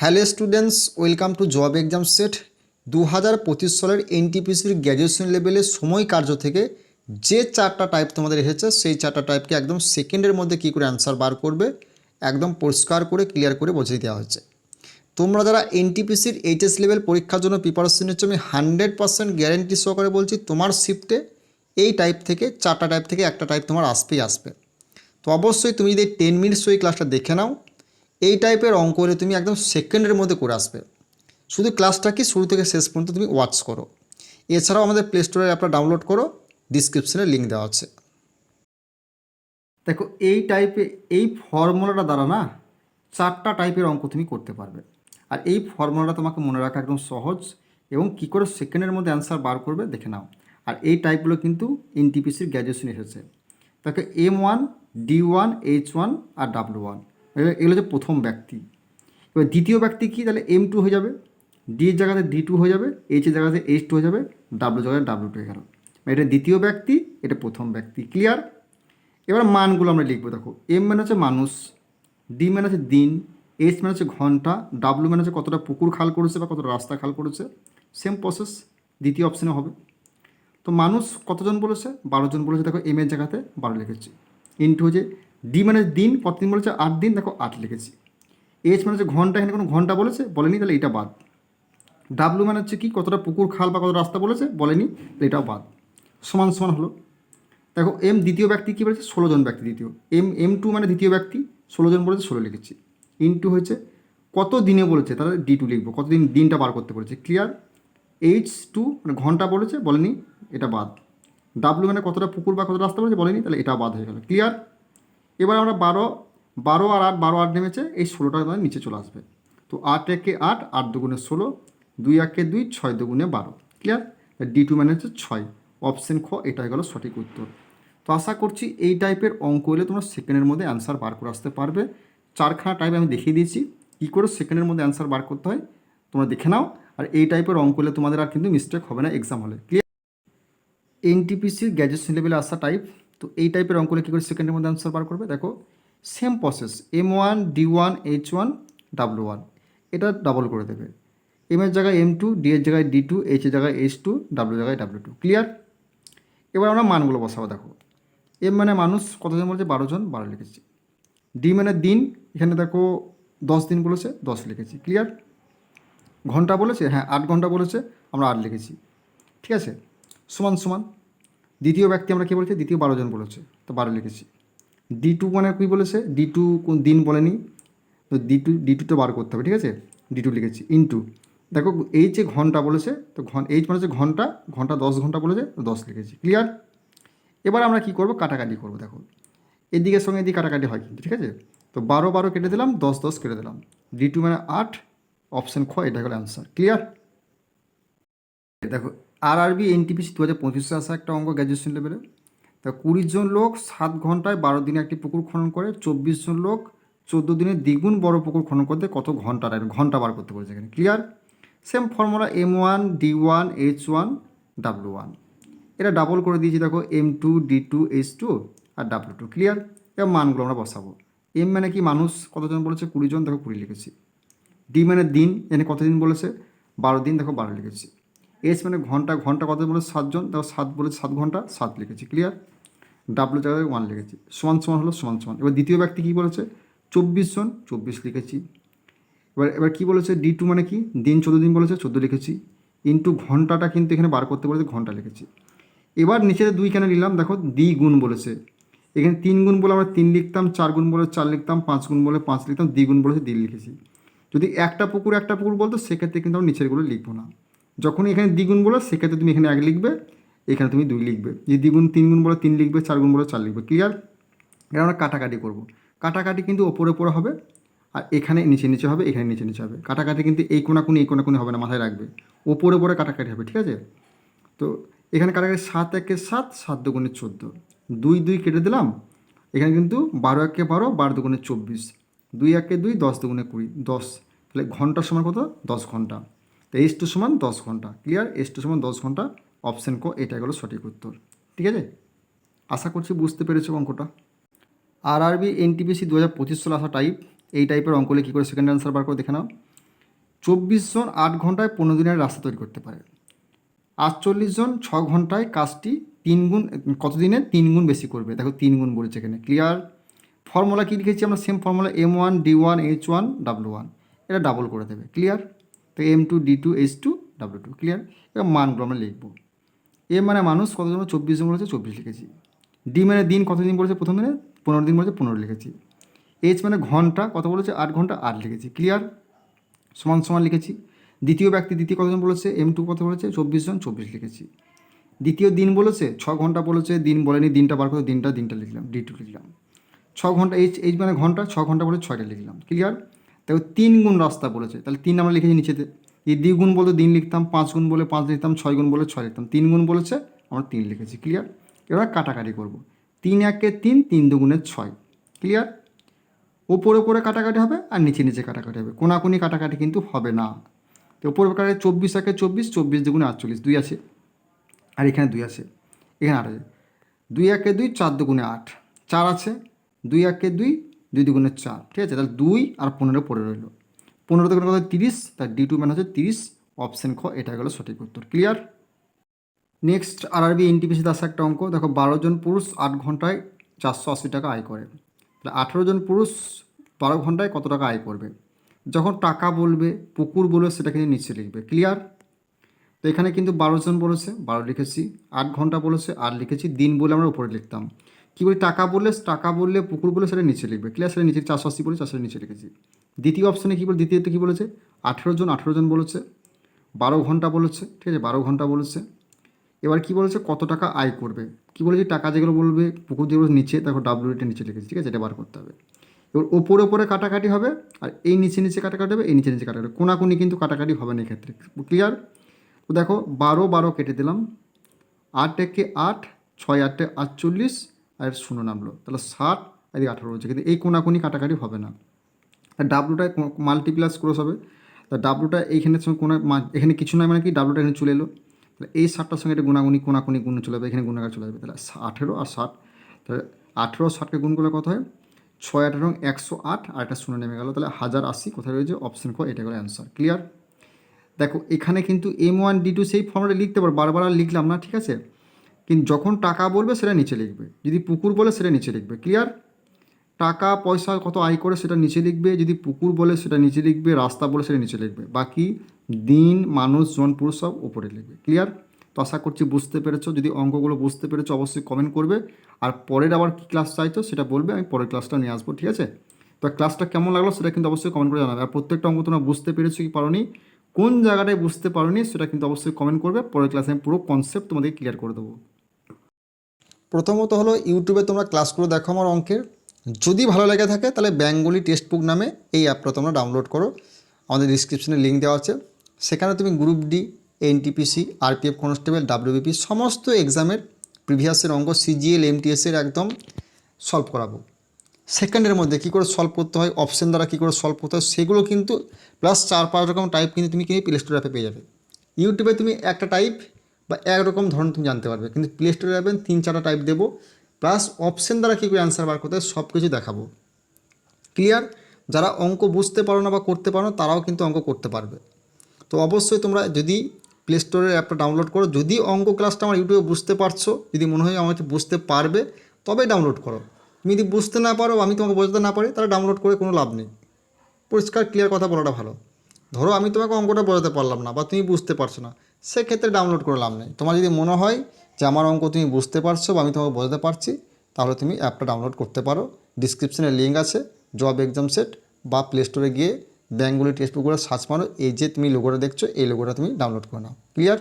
Hello students, welcome to job exam set. দু হাজার পঁচিশ সালের এনটিপিসির গ্র্যাজুয়েশন লেভেলের সময় কার্য থেকে যে চারটা টাইপ তোমাদের এসেছে, সেই চারটা টাইপকে একদম সেকেন্ডের মধ্যে কী করে অ্যান্সার বার করবে, একদম পরিষ্কার করে ক্লিয়ার করে বুঝিয়ে দেওয়া হচ্ছে তোমরা যারা এনটিপিসির এইচএস লেভেল পরীক্ষার জন্য প্রিপারেশন নিচ্ছ, আমি হান্ড্রেড পার্সেন্ট গ্যারেন্টি সহকারে বলছি, তোমার শিফটে এই টাইপ থেকে, চারটা টাইপ থেকে একটা টাইপ তোমার আসবেই আসবে। তো অবশ্যই তুমি যদি টেন মিনিটস ওই ক্লাসটা দেখে নাও এই টাইপের অঙ্ক হলে তুমি একদম সেকেন্ডের মধ্যে করে আসবে। শুধু ক্লাসটা কি শুরু থেকে শেষ পর্যন্ত তুমি ওয়াচ করো। এছাড়াও আমাদের প্লে স্টোরের অ্যাপটা ডাউনলোড করো ডিসক্রিপশনে লিঙ্ক দেওয়া আছে। দেখো, এই টাইপে এই ফর্মুলাটা দ্বারা না চারটা টাইপের অঙ্ক তুমি করতে পারবে। আর এই ফর্মুলাটা তোমাকে মনে রাখা একদম সহজ এবং কী করে সেকেন্ডের মধ্যে অ্যান্সার বার করবে দেখে নাও। আর এই টাইপগুলো কিন্তু এনটিপিসির গ্র্যাজুয়েশন এসেছে। তাকে M one D one H one আর ডাব্লু ওয়ান এগুলো হচ্ছে প্রথম ব্যক্তি। এবার দ্বিতীয় ব্যক্তি কি? তাহলে এম টু হয়ে যাবে ডি এর জায়গাতে ডি টু হয়ে যাবে এইচ এর জায়গাতে এইচ টু হয়ে যাবে ডাব্লু জায়গায় ডাব্লু টু হয়ে গেল। এটা দ্বিতীয় ব্যক্তি, এটা প্রথম ব্যক্তি ক্লিয়ার এবার মানগুলো আমরা লিখব, দেখো এম মানে হচ্ছে মানুষ ডি মানে হচ্ছে দিন এইচ মানে হচ্ছে ঘণ্টা ডাব্লু মানে হচ্ছে কতটা পুকুর খাল করেছে বা কতটা রাস্তা খাল করেছে। সেম প্রসেস দ্বিতীয় অপশানে হবে। তো মানুষ কতজন বলেছে? বারোজন বলেছে, দেখো এম এর জায়গাতে বারো লিখেছি। ইন্টু হচ্ছে ডি মানে দিন কতদিন বলেছে আট দিন, দেখো আট লিখেছি। এইচ মানে হচ্ছে ঘণ্টা, এখানে কোনো ঘণ্টা বলেছে? বলেনি, তাহলে এটা বাদ। ডাব্লু মানে হচ্ছে কি? কতটা পুকুর, খাল বা কত রাস্তা বলেছে? বলেনি, তাহলে এটাও বাদ। সমান সমান হলো। দেখো, এম দ্বিতীয় ব্যক্তি কী বলেছে? ষোলো জন ব্যক্তি দ্বিতীয়। এম এম টু মানে দ্বিতীয় ব্যক্তি, ষোলো জন বলেছে, ষোলো লিখেছি। ইন্টু হয়েছে, কত দিনে বলেছে? তাহলে ডি টু লিখব। কতদিন দিনটা বার করতে বলেছে। ক্লিয়ার? এইচ টু মানে ঘণ্টা বলেছে, বলেনি, এটা বাদ। ডাব্লু মানে কতটা পুকুর বা কতটা রাস্তা বলেছে? বলেনি, তাহলে এটা বাদ হয়ে গেল। ক্লিয়ার? এবার আমরা বারো বারো আর আট, বারো আট নেমেছে, এই ষোলোটা আমাদের নিচে চলে আসবে। তো আট একে আট আট দুগুণে ষোলো, দুই একে দুই, ছয় দুগুণে বারো। ক্লিয়ার ডি টু মানে হচ্ছে ছয়। অপশন খ, এটাই গেল সঠিক উত্তর। তো আশা করছি এই টাইপের অঙ্ক হলে তোমরা সেকেন্ডের মধ্যে অ্যান্সার বার করে আসতে পারবে। চারখানা টাইপ আমি দেখিয়ে দিয়েছি। কী করে সেকেন্ডের মধ্যে অ্যান্সার বার করতে হয়, তোমরা দেখে নাও। আর এই টাইপের অঙ্ক হলে তোমাদের আর কিন্তু মিস্টেক হবে না এক্সাম হলে। ক্লিয়ার এনটিপিসির গ্র্যাজুয়েশন লেভেলে আসা টাইপ তো এই টাইপের অঙ্কলে কী করে সেকেন্ডের মধ্যে অ্যান্সার বার করবে? দেখো same process M one D one H one W one এটা ডাবল করে দেবে। এম এর জায়গায় এম টু ডি এর জায়গায় ডি টু এইচ এর জায়গায় এইচ টু ডাব্লু জায়গায় ডাব্লু টু ক্লিয়ার এবার আমরা মানগুলো বসাবো, দেখো। এম মানে মানুষ, কতজন বলেছে? বারো জন, বারো লিখেছি। ডি মানে দিন, এখানে দেখো দশ দিন বলেছে, দশ লিখেছি ক্লিয়ার ঘণ্টা বলেছে হ্যাঁ আট ঘণ্টা বলেছে, আমরা আট লিখেছি। ঠিক আছে? সমান সমান। দ্বিতীয় ব্যক্তি আমরা কী বলেছি? দ্বিতীয় বারো জন বলেছে। তো বারো লিখেছি। ডি টু মানে কী বলেছে? ডি টু কোন দিন বলেনি। তো ডি টু ডি টুটা বার করতে হবে, ঠিক আছে? ডি টু লিখেছি। ইনটু দেখো এইচ যে ঘণ্টা বলেছে, তো ঘন এইচ মানে হচ্ছে ঘণ্টা ঘণ্টা দশ ঘণ্টা বলেছে, তো দশ লিখেছি। ক্লিয়ার এবার আমরা কী করব? কাটাকাটি করব, দেখো। এদিকের সঙ্গে এদিকে কাটাকাটি হয় কিন্তু, ঠিক আছে? তো বারো বারো কেটে দিলাম, দশ দশ কেটে দিলাম। ডি টু মানে আট অপশান খ, এটা হলো অ্যান্সার ক্লিয়ার দেখো আর আরবি এনটিপিসি দু হাজার পঁচিশে আসা একটা অঙ্ক গ্র্যাজুয়েশন লেভেলে তা কুড়ি জন লোক সাত ঘন্টায় বারো দিনে একটি পুকুর খনন করে, চব্বিশ জন লোক চোদ্দ দিনে দ্বিগুণ বড় পুকুর খনন করতে কত ঘণ্টা লাগবে ঘণ্টা বার করতে বলেছে এখানে। Clear same formula M one D one H one W one এটা ডাবল করে দিয়েছি, দেখো M two D two H two আর ডাব্লু টু ক্লিয়ার এবার মানগুলো আমরা বসাবো। এম মানে কি মানুষ? কতজন বলেছে? কুড়ি জন, দেখো, কুড়ি লিখেছি। ডি মানে দিন, এখানে কতদিন বলেছে? বারো দিন, দেখো, বারো লিখেছি। এস মানে ঘণ্টা ঘণ্টা কত বলে? সাতজন দেখো সাত বলেছে সাত ঘণ্টা, সাত লিখেছি ক্লিয়ার ডাব্লু জায়গায় ওয়ান লিখেছি। সমান সমান হলো সমান সমান। এবার দ্বিতীয় ব্যক্তি কী বলেছে? চব্বিশ জন, চব্বিশ লিখেছি। এবার এবার কী বলেছে? ডি টু মানে কি? দিন চোদ্দ দিন বলেছে, চোদ্দ লিখেছি। ইন্টু ঘন্টাটা কিন্তু এখানে বার করতে বলেছে, ঘণ্টা লিখেছি। এবার নিচেতে দুই কেন নিলাম দেখো দ্বি গুণ বলেছে। এখানে তিন গুণ বলে আমরা তিন লিখতাম, চার গুণ বলে চার লিখতাম, পাঁচ গুণ বলে পাঁচ লিখতাম দ্বিগুণ বলেছে দিন লিখেছি। যদি একটা পুকুর একটা পুকুর বলতো, সেক্ষেত্রে কিন্তু আমরা নিচেরগুলো লিখব না। যখন এখানে দ্বিগুণ বলো, সেক্ষেত্রে তুমি এখানে এক লিখবে, এখানে তুমি দুই লিখবে। যে দ্বিগুণ তিন গুণ বলে, তিন লিখবে, চার গুণ বলে, চার লিখবে। ক্লিয়ার এটা আমরা কাটাকাটি করব। কাটাকাটি কিন্তু ওপরে ওপরে হবে, আর এখানে নিচে নিচে হবে, এখানে নিচে নিচে হবে। কাটাকাটি কিন্তু এই কোনা কোনি এই কোনা কোনি হবে না, মাথায় রাখবে। ওপরে ওপরে কাটাকাটি হবে, ঠিক আছে? তো এখানে কাটাকাটি সাত একে সাত সাত দুগুণে চোদ্দ। দুই দুই কেটে দিলাম, এখানে কিন্তু বারো একে বারো বারো দুগুণে চব্বিশ। দুই একে দুই, দশ দুগুণে কুড়ি। দশ। তাহলে ঘণ্টার সময় কত? দশ ঘণ্টা। এইচ টু সমান দশ ঘণ্টা। ক্লিয়ার এইচ টু সমান দশ ঘণ্টা। অপশান ক এটা গেলো সঠিক উত্তর। ঠিক আছে? আশা করছি বুঝতে পেরেছ অঙ্কটা। আর আরবি এনটিপিসি দু হাজার পঁচিশ সালে আসা টাইপ এই টাইপের অঙ্কলে কী করে সেকেন্ড অ্যান্সার বার করে দেখে নাও। চব্বিশ জন আট ঘন্টায় পনেরো দিনের রাস্তা তৈরি করতে পারে। আটচল্লিশ জন ছ ঘন্টায় কাজটি তিন গুণ কতদিনে তিন গুণ বেশি করবে। দেখো, তিন গুণ বলেছে এখানে। ক্লিয়ার ফর্মুলা কী লিখেছি আমরা? Same formula M one D one H one W one এটা ডাবল করে দেবে। ক্লিয়ার তো M two D two H two W two clear এবার মানগুলো আমরা লিখব। এ মানে মানুষ কতজন চব্বিশ জন বলেছে, চব্বিশ লিখেছি। ডি মানে দিন কতদিন বলেছে? প্রথম দিনে পনেরো দিন বলেছে, পনেরো লিখেছি। এইচ মানে ঘণ্টা, কত বলেছে? আট ঘণ্টা, আট লিখেছি। ক্লিয়ার সমান সমান লিখেছি। দ্বিতীয় ব্যক্তি দ্বিতীয় কতজন বলেছে? এম টু কত বলেছে? চব্বিশ জন, চব্বিশ লিখেছি। দ্বিতীয় দিন বলেছে? ছ ঘণ্টা বলেছে, দিন বলেনি, দিনটা বার করে দিনটা দিনটা লিখলাম ডি টু লিখলাম। ছ ঘণ্টা এইচ এইচ মানে ঘণ্টা, ছ ঘণ্টা বলে ছয়টা লিখলাম। ক্লিয়ার তারপর তিন গুণ রাস্তা বলেছে। তাহলে তিন আমরা লিখেছি নিচেতে। এই দ্বিগুণ বলে দিন লিখতাম, পাঁচ গুণ বলে পাঁচ লিখতাম, ছয় গুণ বলে ছয় লিখতাম। তিন গুণ বলেছে, আমরা তিন লিখেছি ক্লিয়ার এবার কাটাকাটি করব। তিন একে তিন তিন দুগুণের ছয় ক্লিয়ার ওপরে ওপরে কাটাকাটি হবে আর নিচে নিচে কাটাকাটি হবে। কোনাকুনি কাটাকাটি কিন্তু হবে না। তো ওপরে কাটে চব্বিশ একে চব্বিশ চব্বিশ দুগুণে আটচল্লিশ, দুই আছে। আর এখানে দুই আছে। এখানে আট আছে। দুই একে দুই, চার দুগুণে আট। চার আছে। দুই একে দুই দুই দুগুণে চার, ঠিক আছে? তাহলে দুই আর পনেরো পড়ে রইল। পনেরো দুগুণে কত? তিরিশ। তার ডি টু মানে হচ্ছে তিরিশ। অপশন খ, এটা গেলো সঠিক উত্তর। ক্লিয়ার নেক্সট আর আরবি এনটিপিসি দাস একটা অঙ্ক। দেখো, বারো জন পুরুষ আট ঘন্টায় চারশো আশি টাকা আয় করে। তাহলে আঠেরো জন পুরুষ বারো ঘন্টায় কত টাকা আয় করবে? যখন টাকা বলবে, পুকুর বলবে সেটা কিন্তু নিচে লিখবে। ক্লিয়ার তো এখানে কিন্তু বারো জন বলেছে, বারো লিখেছি। আট ঘণ্টা বলেছে, আট লিখেছি। দিন বলে আমরা উপরে লিখতাম। কী বলি, টাকা বললে টাকা বললে পুকুর বলে সেটা নিচে লিখবে। ক্লিয়ার সেটা নিচে চারশো আশি বলে চারশো নিচে লিখেছি। দ্বিতীয় অপশানে কী বলে, দ্বিতীয়তে কী বলেছে? আঠেরো জন আঠেরো জন বলেছে। বারো ঘণ্টা বলেছে, ঠিক আছে? বারো ঘণ্টা বলেছে। এবার কি বলেছে, কত টাকা আয় করবে? কি বলেছে, টাকা যেগুলো বলবে, পুকুর যেগুলো নিচে, দেখো ডাব্লিউ এটা নিচে লিখেছি, ঠিক আছে? এটা বার করতে হবে। এবার ওপরে ওপরে কাটাকাটি হবে, আর এই নিচে নিচে কাটাকাটি হবে, এই নিচে নিচে কাটাকাটি কোনাকুনি কিন্তু কাটাকাটি হবে না এক্ষেত্রে। ক্লিয়ার তো দেখো, বারো বারো কেটে দিলাম। আট একে আট, ছয় আটে আটচল্লিশ আর শূন্য নামলো। তাহলে ষাট আর এদিকে আঠারো রয়েছে। কিন্তু এই কোনাকুনি কাটাকাটি হবে না। আর ডাব্লুটায় মাল্টিপ্লাস ক্রস হবে। তা ডাব্লুটা এইখানের সঙ্গে কোনো এখানে কিছু নয় মানে কি ডাব্লুটা এখানে চলে এলো। তাহলে এই ষাটটার সঙ্গে এটা গুণাগুনি কোনাকুনি গুণ চলে যাবে। এখানে গুণাগার চলে যাবে। তাহলে আঠেরো আর ষাট। তাহলে আঠেরো ষাটকে গুণ করলে কত হয়? ছয় আঠেরো একশো আট। আর একটা শূন্য নেমে গেল। তাহলে হাজার আশি। কোথায় রয়েছে? অপশন ক, এটা গেলো অ্যান্সার ক্লিয়ার দেখো, এখানে কিন্তু এম ওয়ান ডি টু সেই ফর্মটা লিখতে পারো। বারবার আর লিখলাম না, ঠিক আছে? কিন্তু যখন টাকা বলবে, সেটা নিচে লিখবে। যদি পুকুর বলে, সেটা নিচে লিখবে। ক্লিয়ার টাকা, পয়সা কত আয় করে, সেটা নিচে লিখবে। যদি পুকুর বলে, সেটা নিচে লিখবে। রাস্তা বলে, সেটা নিচে লিখবে। বাকি দিন, মানুষ, জন, পুরুষ সব উপরে লিখবে। ক্লিয়ার তো আশা করছি বুঝতে পেরেছ। যদি অঙ্কগুলো বুঝতে পেরেছ, অবশ্যই কমেন্ট করবে। আর পরের আবার কী ক্লাস চাইছো, সেটা বলবে। আমি পরের ক্লাসটা নিয়ে আসব, ঠিক আছে? তো ক্লাসটা কেমন লাগল, সেটা কিন্তু অবশ্যই কমেন্ট করে জানাবে। আর প্রত্যেকটা অঙ্ক তোমরা বুঝতে পেরেছ কি পারোনি, কোন জায়গাটায় বুঝতে পারোনি, সেটা কিন্তু অবশ্যই কমেন্ট করবে। পরের ক্লাসে আমি পুরো কনসেপ্ট তোমাদের ক্লিয়ার করে দেবো। প্রথমত হলো ইউটিউবে তোমরা ক্লাসগুলো দেখো আমার অঙ্কের। যদি ভালো লেগে থাকে তাহলে বেঙ্গলি টেক্সট বুক নামে এই অ্যাপটা তোমরা ডাউনলোড করো। আমাদের ডিসক্রিপশনে লিঙ্ক দেওয়া আছে। সেখানে তুমি group D NTPC RPF constable WBP সমস্ত এক্সামের প্রিভিয়াসের অঙ্ক সিজিএল এমটিএসের একদম সলভ করাবো। সেকেন্ডের মধ্যে কী করে সলভ করতে হয় অপশন দ্বারা কী করে সলভ করতে হয়, সেগুলো কিন্তু প্লাস চার পাঁচ রকম টাইপ কিন্তু তুমি কিন্তু প্লে স্টোর অ্যাপে পেয়ে যাবে। ইউটিউবে তুমি একটা টাইপ বা একরকম ধরন তুমি জানতে পারবে। কিন্তু প্লে স্টোরে যাবেন, তিন চারটা টাইপ দেবো প্লাস অপশন দ্বারা কী করে অ্যান্সার বার করতে সব কিছু দেখাবো। ক্লিয়ার যারা অঙ্ক বুঝতে পারো না বা করতে পারো না, তারাও কিন্তু অঙ্ক করতে পারবে। তো অবশ্যই তোমরা যদি প্লে স্টোরের অ্যাপটা ডাউনলোড করো, যদি অঙ্ক ক্লাসটা আমার ইউটিউবে বুঝতে পারছ, যদি মনে হয় আমার বুঝতে পারবে, তবে ডাউনলোড করো। তুমি যদি বুঝতে না পারো আমি তোমাকে বোঝাতে না পারি, তাহলে ডাউনলোড করে কোনো লাভ নেই। পরিষ্কার ক্লিয়ার কথা বলাটা ভালো। ধরো আমি তোমাকে অঙ্কটা বোঝাতে পারলাম না বা তুমি বুঝতে পারছ না। সেক্ষেত্রে ডাউনলোড করে লাভ নেই। তোমার যদি মনে হয় যে আমার অঙ্ক তুমি বুঝতে পারছ বা আমি তোমাকে বোঝাতে পারছি, তাহলে তুমি অ্যাপটা ডাউনলোড করতে পারো। ডিসক্রিপশানে লিঙ্ক আছে জব এক্সাম সেট বা প্লে স্টোরে গিয়ে ব্যাঙ্কগুলি টেক্সট বুকগুলো সার্চ মারো, এই যে তুমি লোগোটা দেখছ, এই লোগোটা তুমি ডাউনলোড করে নাও। ক্লিয়ার